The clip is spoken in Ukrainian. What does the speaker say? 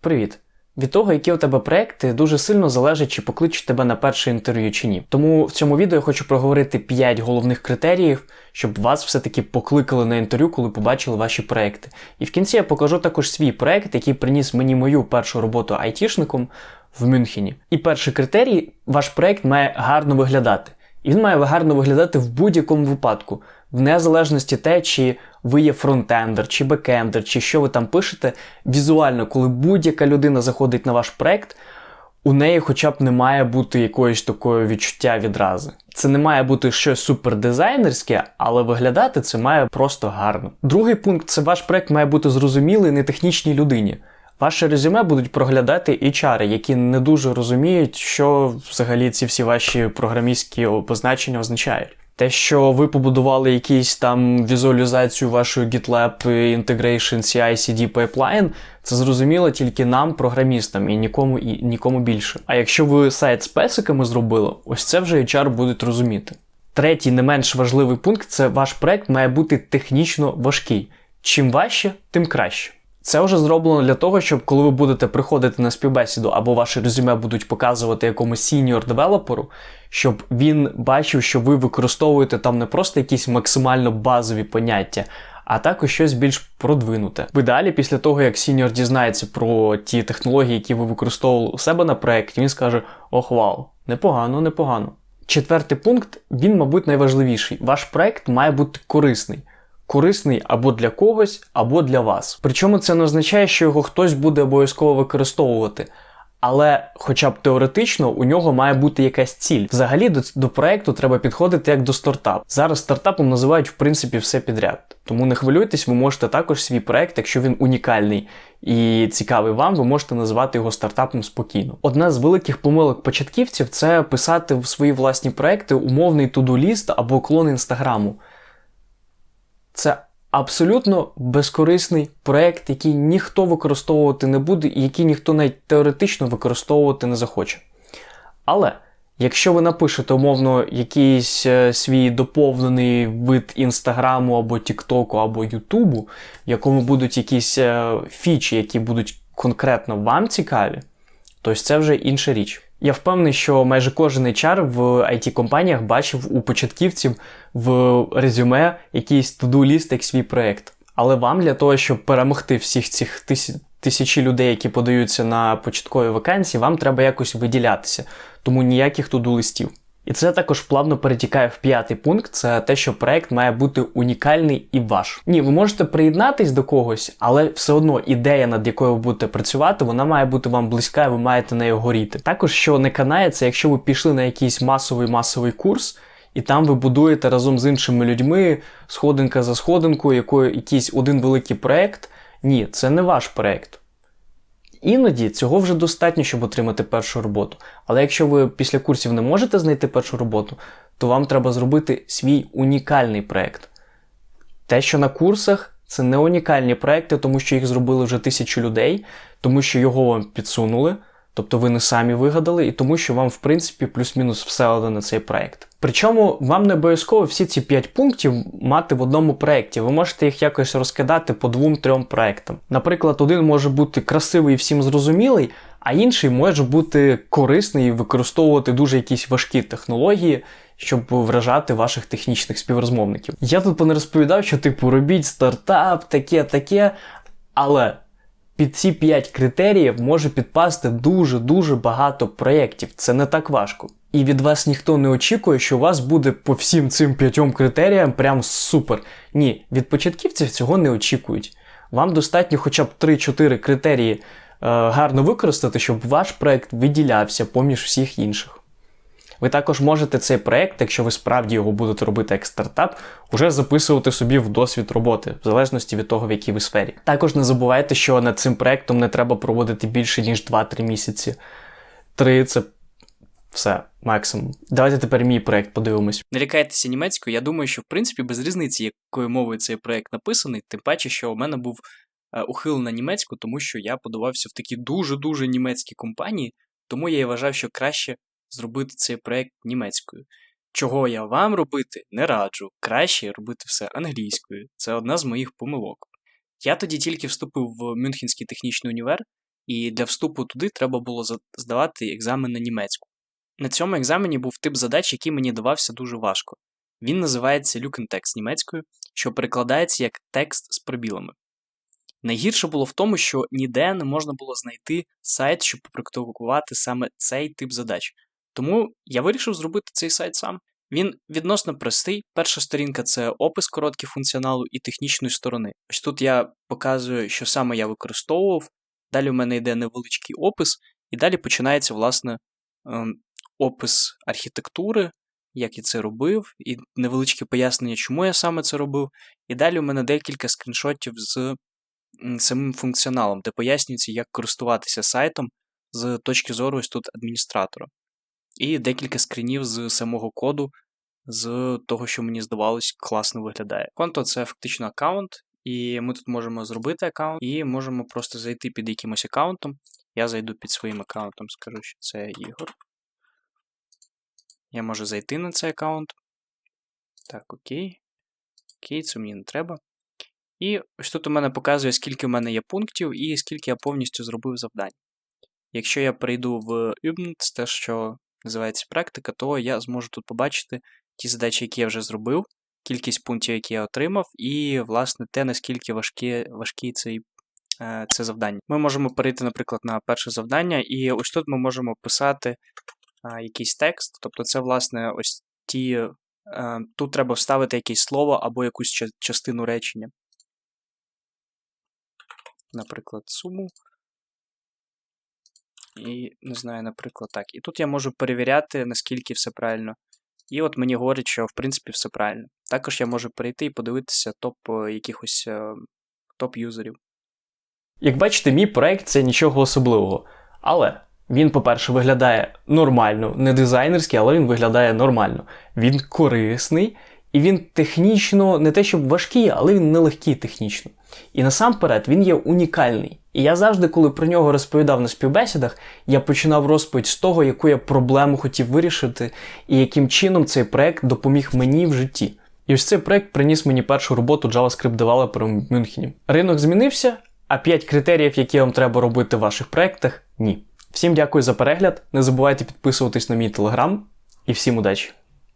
Привіт! Від того, які у тебе проекти, дуже сильно залежить, чи покличуть тебе на перше інтерв'ю чи ні. Тому в цьому відео я хочу проговорити 5 головних критеріїв, щоб вас все-таки покликали на інтерв'ю, коли побачили ваші проекти. І в кінці я покажу також свій проект, який приніс мені мою першу роботу айтішником в Мюнхені. І перший критерій ваш проект має гарно виглядати. І він має гарно виглядати в будь-якому випадку, в незалежності те, чи ви є фронтендер, чи бекендер, чи що ви там пишете. Візуально, коли будь-яка людина заходить на ваш проект, у неї хоча б не має бути якоїсь такої відчуття відрази. Це не має бути щось супердизайнерське, але виглядати це має просто гарно. Другий пункт це ваш проект має бути зрозумілий нетехнічній людині. Ваше резюме будуть проглядати HR, які не дуже розуміють, що взагалі ці всі ваші програмістські позначення означають. Те, що ви побудували якісь там візуалізацію вашої GitLab Integration CI-CD pipeline, це зрозуміло тільки нам, програмістам, і нікому і нікому більше. А якщо ви сайт з песиками зробили, ось це вже HR будуть розуміти. Третій, не менш важливий пункт це ваш проект має бути технічно важкий. Чим важче, тим краще. Це вже зроблено для того, щоб коли ви будете приходити на співбесіду або ваше резюме будуть показувати якомусь сіньор девелоперу, щоб він бачив, що ви використовуєте там не просто якісь максимально базові поняття, а також щось більш продвинуте. В ідеалі, після того, як сіньор дізнається про ті технології, які ви використовували у себе на проєкті, він скаже: Ох, вау, непогано, непогано. Четвертий пункт, він, мабуть, найважливіший. Ваш проект має бути корисний корисний або для когось, або для вас. Причому це не означає, що його хтось буде обов'язково використовувати. Але, хоча б теоретично, у нього має бути якась ціль. Взагалі до, до проекту треба підходити як до стартапу. Зараз стартапом називають в принципі все підряд. Тому не хвилюйтесь, ви можете також свій проект, якщо він унікальний і цікавий вам, ви можете називати його стартапом спокійно. Одна з великих помилок початківців це писати в свої власні проекти умовний туду-ліст або клон інстаграму. Це абсолютно безкорисний проект, який ніхто використовувати не буде, і який ніхто навіть теоретично використовувати не захоче. Але якщо ви напишете, умовно, якийсь е, свій доповнений вид інстаграму або Тіктоку, або Ютубу, в якому будуть якісь е, фічі, які будуть конкретно вам цікаві, то це вже інша річ. Я впевнений, що майже кожен HR в it компаніях бачив у початківців в резюме якийсь to-do ліст як свій проєкт. Але вам для того, щоб перемогти всіх цих тисячі людей, які подаються на початкові вакансії, вам треба якось виділятися. Тому ніяких to-do листів. І це також плавно перетікає в п'ятий пункт: це те, що проект має бути унікальний і ваш. Ні, ви можете приєднатись до когось, але все одно ідея, над якою ви будете працювати, вона має бути вам близька, і ви маєте нею горіти. Також що не канає, це якщо ви пішли на якийсь масовий масовий курс. І там ви будуєте разом з іншими людьми сходинка за сходинкою, якою якийсь один великий проект. Ні, це не ваш проект. Іноді цього вже достатньо, щоб отримати першу роботу. Але якщо ви після курсів не можете знайти першу роботу, то вам треба зробити свій унікальний проект. Те, що на курсах, це не унікальні проекти, тому що їх зробили вже тисячу людей, тому що його вам підсунули. Тобто ви не самі вигадали, і тому, що вам, в принципі, плюс-мінус все одно на цей проект. Причому вам не обов'язково всі ці 5 пунктів мати в одному проєкті. Ви можете їх якось розкидати по двом-трьом проектам. Наприклад, один може бути красивий і всім зрозумілий, а інший може бути корисний і використовувати дуже якісь важкі технології. Щоб вражати ваших технічних співрозмовників. Я тут не розповідав, що типу робіть стартап, таке, таке. Але під ці 5 критеріїв може підпасти дуже-дуже багато проєктів. Це не так важко. І від вас ніхто не очікує, що у вас буде по всім цим п'ятьом критеріям прям супер. Ні, від початківців цього не очікують. Вам достатньо хоча б 3-4 критерії е, гарно використати, щоб ваш проект виділявся поміж всіх інших. Ви також можете цей проект, якщо ви справді його будете робити як стартап, уже записувати собі в досвід роботи, в залежності від того, в якій ви сфері. Також не забувайте, що над цим проектом не треба проводити більше, ніж 2-3 місяці. Три це все, максимум. Давайте тепер мій проект подивимось. Не лякайтеся німецькою, я думаю, що в принципі без різниці, якою мовою цей проект написаний, тим паче, що у мене був е, ухил на німецьку, тому що я подавався в такі дуже-дуже німецькі компанії, тому я і вважав, що краще зробити цей проект німецькою. Чого я вам робити не раджу, краще робити все англійською. Це одна з моїх помилок. Я тоді тільки вступив в Мюнхенський технічний універ, і для вступу туди треба було здавати екзамен на німецьку. На цьому екзамені був тип задач, який мені давався дуже важко. Він називається Lückentext німецькою, що перекладається як текст з пробілами. Найгірше було в тому, що ніде не можна було знайти сайт, щоб попрактикувати саме цей тип задач. Тому я вирішив зробити цей сайт сам. Він відносно простий. Перша сторінка це опис короткий функціоналу і технічної сторони. Ось тут я показую, що саме я використовував. Далі в мене йде невеличкий опис, і далі починається, власне, ем, опис архітектури, як я це робив, і невеличке пояснення, чому я саме це робив. І далі у мене декілька скріншотів з самим функціоналом, де пояснюється, як користуватися сайтом з точки зору ось тут адміністратора. І декілька скрінів з самого коду, з того, що мені здавалось, класно виглядає. Конто це фактично аккаунт, і ми тут можемо зробити аккаунт, і можемо просто зайти під якимось аккаунтом. Я зайду під своїм аккаунтом, скажу, що це Ігор. Я можу зайти на цей аккаунт. Так, окей. Окей, це мені не треба. І ось тут у мене показує, скільки в мене є пунктів і скільки я повністю зробив завдань. Якщо я перейду в Üben, те, що називається практика, то я зможу тут побачити ті задачі, які я вже зробив, кількість пунктів, які я отримав, і, власне, те, наскільки важкі, важкі цей, е, це завдання. Ми можемо перейти, наприклад, на перше завдання, і ось тут ми можемо писати а, якийсь текст. Тобто, це, власне, ось ті. е, Тут треба вставити якесь слово або якусь частину речення. Наприклад, суму. І не знаю, наприклад, так. І тут я можу перевіряти, наскільки все правильно. І от мені говорять, що в принципі все правильно. Також я можу перейти і подивитися топ е, якихось е, топ-юзерів. Як бачите, мій проект це нічого особливого. Але він, по-перше, виглядає нормально, не дизайнерський, але він виглядає нормально. Він корисний, і він технічно не те, щоб важкий, але він нелегкий технічно. І насамперед він є унікальний. І я завжди, коли про нього розповідав на співбесідах, я починав розповідь з того, яку я проблему хотів вирішити, і яким чином цей проект допоміг мені в житті. І ось цей проект приніс мені першу роботу JavaScript девелопером в Мюнхені. Ринок змінився, а 5 критеріїв, які вам треба робити в ваших проектах, ні. Всім дякую за перегляд. Не забувайте підписуватись на мій телеграм і всім удачі!